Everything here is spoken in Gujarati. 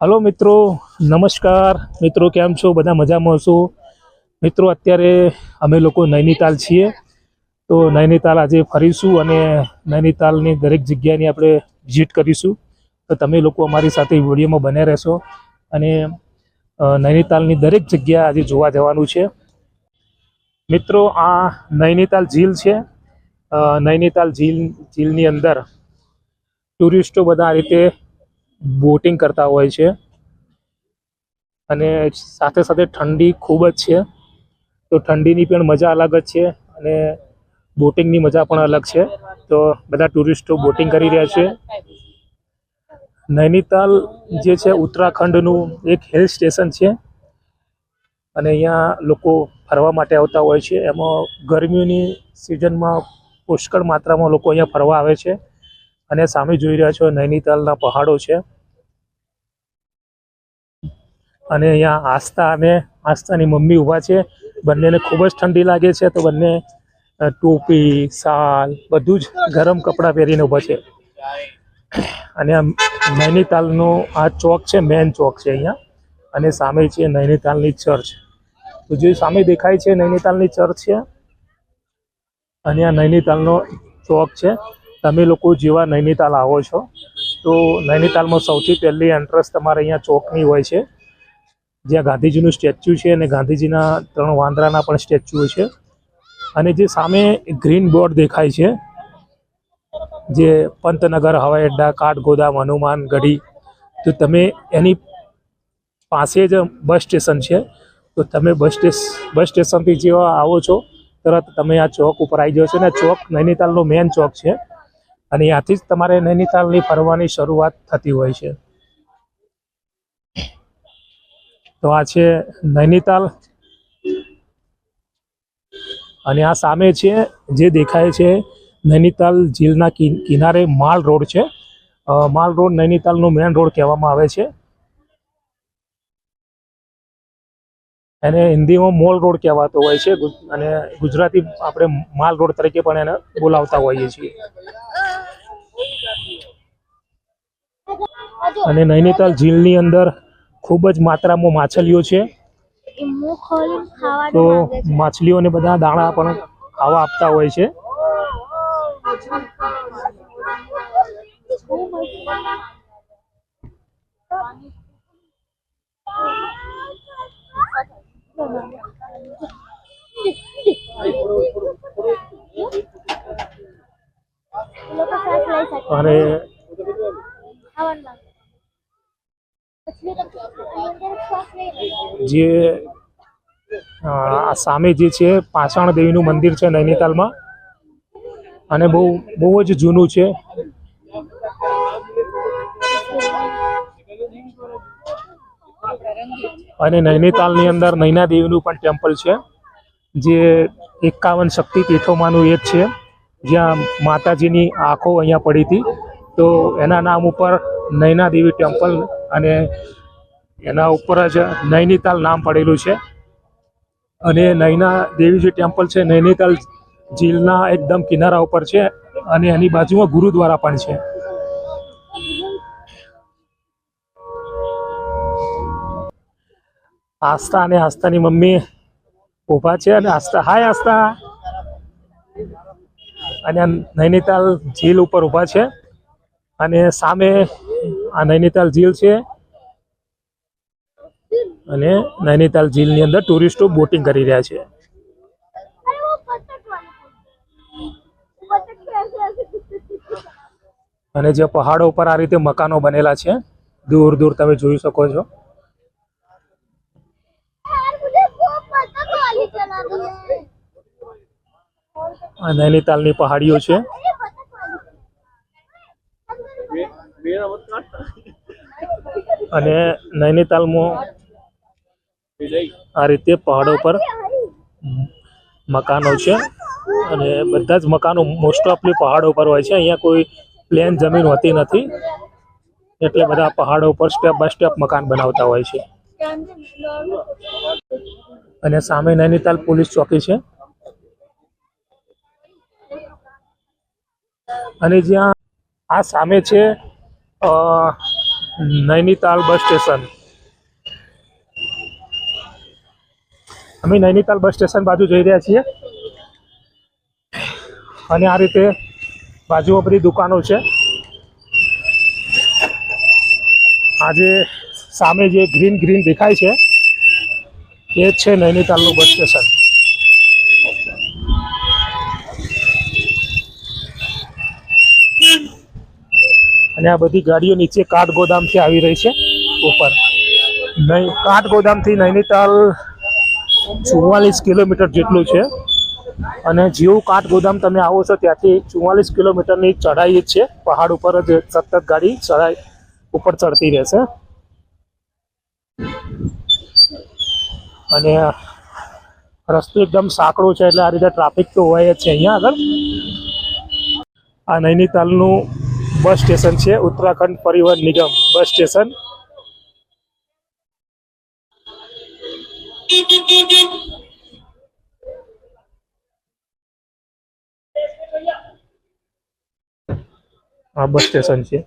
હલો મિત્રો, નમસ્કાર. મિત્રો, કેમ છો? બધા મજામાં છો? મિત્રો, અત્યારે અમે લોકો નૈનીતાલ છીએ. તો નૈનીતાલ આજે ફરીશું અને નૈનીતાલની દરેક જગ્યાની આપણે વિઝિટ કરીશું. તો તમે લોકો અમારી સાથે વિડીયોમાં બને રહેશો. અને નૈનીતાલની દરેક જગ્યા આજે જોવા જવાનું છે. મિત્રો, આ નૈનીતાલ ઝીલ છે. નૈનીતાલ ઝીલ, ઝીલની અંદર ટુરિસ્ટો બધા રીતે બોટિંગ કરતા હોય છે. અને સાથે સાથે ઠંડી ખૂબ જ છે. તો ઠંડીની પણ મજા અલગ જ છે અને બોટિંગની મજા પણ અલગ છે. તો બધા ટુરિસ્ટો બોટિંગ કરી રહ્યા છે. નૈનીતાલ જે છે ઉત્તરાખંડનું એક હિલ સ્ટેશન છે. અને અહીંયા લોકો ફરવા માટે આવતા હોય છે. એમાં ગરમીની સિઝનમાં પુષ્કળ માત્રામાં લોકો અહીંયા ફરવા આવે છે. અને સામે જોઈ રહ્યા છો નૈનીતાલના પહાડો છે. અને અહીંયા આસ્થા અને આસ્થાની મમ્મી ઊભા છે. બંનેને ખૂબ જ ઠંડી લાગે છે તો બંને ટોપી શાલ બધું જ ગરમ કપડાં પહેરીને ઊભા છે. અને આ નૈનીતાલનો આ ચોક છે મેન ચોક છે અહીંયા. અને સામે છે નૈનીતાલની ચર્ચ. તો જે સામે દેખાય છે નૈનીતાલની ચર્ચ છે. અને આ નૈનીતાલનો ચોક છે. તમે લોકો જેવા નૈનીતાલ આવો છો, તો નૈનીતાલમાં સૌથી પહેલી એન્ટ્રન્સ તમારે અહીંયા ચોકની હોય છે. જ્યાં ગાંધીજીનું સ્ટેચ્યુ છે અને ગાંધીજીના ત્રણ વાંદરાના પણ સ્ટેચ્યુ છે. અને જે સામે ગ્રીન બોર્ડ દેખાય છે, જે પંતનગર, હવાઈ અડ્ડા, કાઠગોદામ, હનુમાન ગઢી, તો તમે એની પાસે જ બસ સ્ટેશન છે. તો તમે બસ સ્ટેશ, બસ સ્ટેશનથી જેવા આવો છો, તરત તમે આ ચોક ઉપર આવી જાઓ છો. આ ચોક નૈનીતાલનો મેન ચોક છે. અને ત્યાંથી જ તમારે નૈનીતાલની ફરવાની શરૂઆત થતી હોય છે. તો આ છે નૈનીતાલ. અને આ સામે છે જે દેખાય છે નૈનીતાલ ઝીલના કિન- કિનારે માલ રોડ છે. માલ રોડ નૈનીતાલનો મેન રોડ કહેવામાં આવે છે. એને હિન્દીમાં મોલ રોડ કહેવાતો હોય છે. અને ગુજરાતી આપણે માલ રોડ તરીકે પણ એને બોલાવતા હોઈએ છીએ. અને નૈનીતાલ ઝીલની અંદર ખૂબ જ માત્રામાં માછલીઓ છે. તો માછલીઓને બધા દાણા પણ ખાવા આપતા હોય છે એ લોકો શ્વાસ લઈ શકે અને ખાવાનું માંગે પછી તો અંદર શ્વાસ લઈ લે જે સામે જે છે, પાષાણ દેવીનું મંદિર છે નૈનીતાલમાં. અને બહુ બહુ જ જૂનું છે. અને નૈનીતાલની અંદર નૈના દેવીનું પણ ટેમ્પલ છે, જે એકાવન શક્તિપીઠોમાંનું એક છે, જ્યાં માતાજીની આંખો અહીંયા પડી હતી. તો એના નામ ઉપર નૈના દેવી ટેમ્પલ અને એના ઉપર જ નૈનીતાલ નામ પડેલું છે. અને નૈના દેવી જે ટેમ્પલ છે, નૈનીતાલ ઝીલના એકદમ કિનારા ઉપર છે અને એની બાજુમાં ગુરુદ્વારા પણ છે. આસ્થા અને આસ્થાની મમ્મી ઊભા છે અને આસ્થા હાય આસ્થા. અને નૈનીતાલ ઝીલ ઉપર ઊભા છે. અને સામે આ નૈનીતાલ ઝીલ છે. અને નૈનીતાલ ઝીલની અંદર ટુરિસ્ટો બોટિંગ કરી રહ્યા છે. અને જે પહાડો ઉપર આ રીતે મકાનો બનેલા છે, દૂર દૂર તમે જોઈ શકો છો. આ નૈનીતાલની પહાડીઓ છે. અને નૈનીતાલમાં આ રીતે પહાડો પર મકાનો છે. અને બધા જ મકાનો મોસ્ટ ઓફલી પહાડો પર હોય છે. અહીંયા કોઈ પ્લેન જમીન હોતી નથી. એટલે બધા પહાડો પર સ્ટેપ બાય સ્ટેપ મકાન બનાવતા હોય છે. અને સામે નૈનીતાલ પોલીસ ચોકી છે. અને જ્યાં આ સામે છે નૈનીતાલ બસ સ્ટેશન. અમે નૈનીતાલ બસ સ્ટેશન બાજુ જઈ રહ્યા છીએ. અને આ રીતે બાજુમાં બધી દુકાનો છે. આજે સામે જે ગ્રીન ગ્રીન દેખાય છે એ છે નૈનીતાલનું બસ સ્ટેશન. અને આ બધી ગાડીઓ નીચે કાટ ગોદામથી આવી રહી છે, ઉપર. નહીં કાટ ગોદામથી નૈનીતાલ ચુમ્માલીસ કિલોમીટર જેટલું છે. અને જેવું કાટ ગોદામ તમે આવો છો, ત્યાંથી ચુમ્માલીસ કિલોમીટરની ચઢાઈ જ છે. પહાડ ઉપર જ સતત ગાડી ચઢાઈ ઉપર ચડતી રહેશે. અને રસ્તો એકદમ સાંકડો છે એટલે આ રીતે ટ્રાફિક તો હોય જ છે અહીંયા આગળ. આ નૈનીતાલનું બસ સ્ટેશન છે, ઉત્તરાખંડ પરિવહન નિગમ બસ સ્ટેશન. આ બસ સ્ટેશન છે.